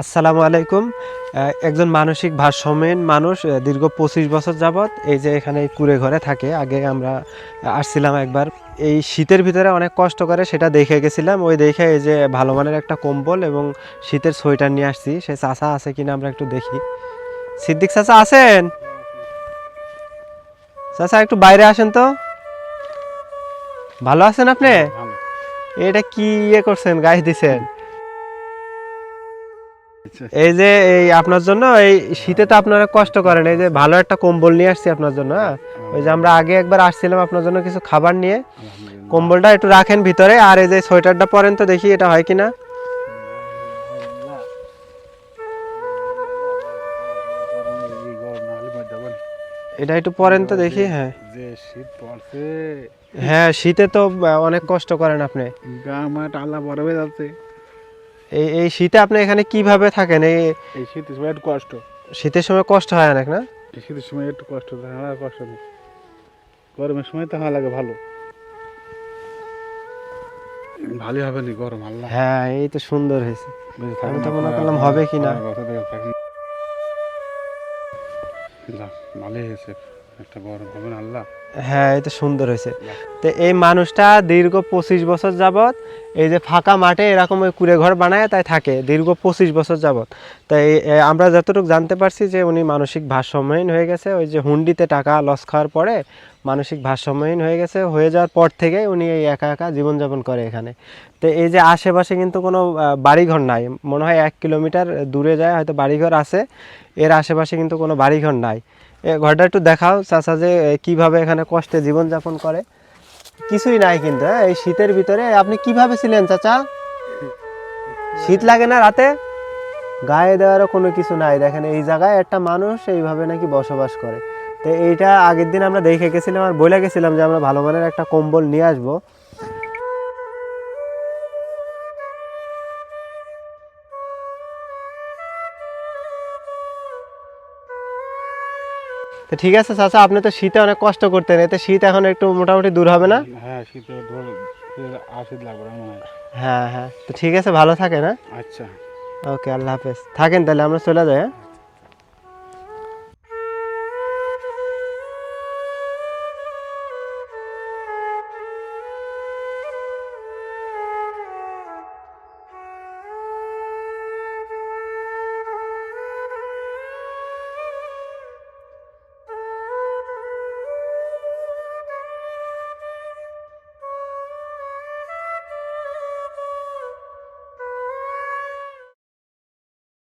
আসসালামু আলাইকুম। একজন মানসিক ভারসাম্যহীন মানুষ দীর্ঘ পঁচিশ বছর যাবৎ এই যে এখানে কুড়ে ঘরে থাকে। আগে আমরা আসছিলাম একবার। এই শীতের ভিতরে অনেক কষ্ট করে সেটা দেখে গেছিলাম। ওই দেখে এই যে ভালো মানের একটা কম্বল এবং শীতের সোয়েটার নিয়ে আসছি। সে চাষা আছে কিনা আমরা একটু দেখি। সিদ্দিক চাচা আছেন? চাচা একটু বাইরে আসেন তো। ভালো আছেন আপনি? এটা কি ইয়ে করছেন গায়ে দিছেন? এই যে এই আপনার জন্য এই শীতে তো আপনারা কষ্ট করেন এই যে ভালো একটা কম্বল নিয়ে আসছি আপনার জন্য হ্যাঁ? ওই যে আমরা আগে একবার আসছিলাম আপনার জন্য কিছু খাবার নিয়ে। কম্বলটা একটু রাখেন ভিতরে আর এই যে সোয়েটারটা পরেন তো দেখি এটা হয় কিনা। এটা একটু পরেন তো দেখি হ্যাঁ। যে শীত পড়ছে। হ্যাঁ শীতে তো অনেক কষ্ট করেন আপনি। গা টালা বড় যাচ্ছে। এই এই শীতে আপনি এখানে কীভাবে থাকেন? এই এই শীতের সময় একটু কষ্ট। শীতের সময় কষ্ট হয় অনেক না? শীতের সময় একটু কষ্ট আর কষ্ট নেই। গরমের সময় তো লাগে ভালো। ভালোই হবে নি গরম আল্লাহ। হ্যাঁ এই তো সুন্দর হয়েছে। আমি তো মনে করলাম হবে থাকুন। যাক, ভালোই হয়েছে। হ্যাঁ এটা সুন্দর হয়েছে। তো এই মানুষটা দীর্ঘ পঁচিশ বছর যাবত এই যে ফাঁকা মাঠে এরকম ওই কুড়ে ঘর বানায়, তাই থাকে, দীর্ঘ পঁচিশ বছর যাবত তাই আমরা যতটুকু জানতে পারছি যে উনি মানসিক ভারসাম্যহীন হয়ে গেছে, ওই যে হুন্ডিতে টাকা লস খাওয়ার পরে মানসিক ভারসাম্যহীন হয়ে গেছে, হয়ে যাওয়ার পর থেকে উনি এই একা একা জীবনযাপন করে এখানে। তো এই যে আশেপাশে কিন্তু কোনো বাড়িঘর নাই, মনে হয় এক কিলোমিটার দূরে যায়, হয়তো বাড়িঘর আছে, এর আশেপাশে কিন্তু কোনো বাড়িঘর নাই। ঘরটা একটু দেখাও, চাচা যে কীভাবে এখানে কষ্টে জীবনযাপন করে। কিছুই নাই কিন্তু হ্যাঁ এই শীতের ভিতরে। আপনি কীভাবে ছিলেন, চাচা? শীত লাগে না রাতে? গায়ে দেওয়ারও কোনো কিছু নাই। দেখেন, এই জায়গায় একটা মানুষ এইভাবে নাকি বসবাস করে। তো এইটা আগের দিন আমরা দেখে গেছিলাম আর বলে গেছিলাম যে আমরা ভালো মানের একটা কম্বল নিয়ে আসব। তো ঠিক আছে চাচা আপনি তো শীতে অনেক কষ্ট করতেন এতে শীত এখন একটু মোটামুটি দূর হবে না? হ্যাঁ শীতে আশীত লাগবে না হ্যাঁ হ্যাঁ তো ঠিক আছে ভালো থাকেন হ্যাঁ? আচ্ছা। ওকে আল্লাহ হাফেজ। থাকেন তাহলে আমরা চলে যাই হ্যাঁ?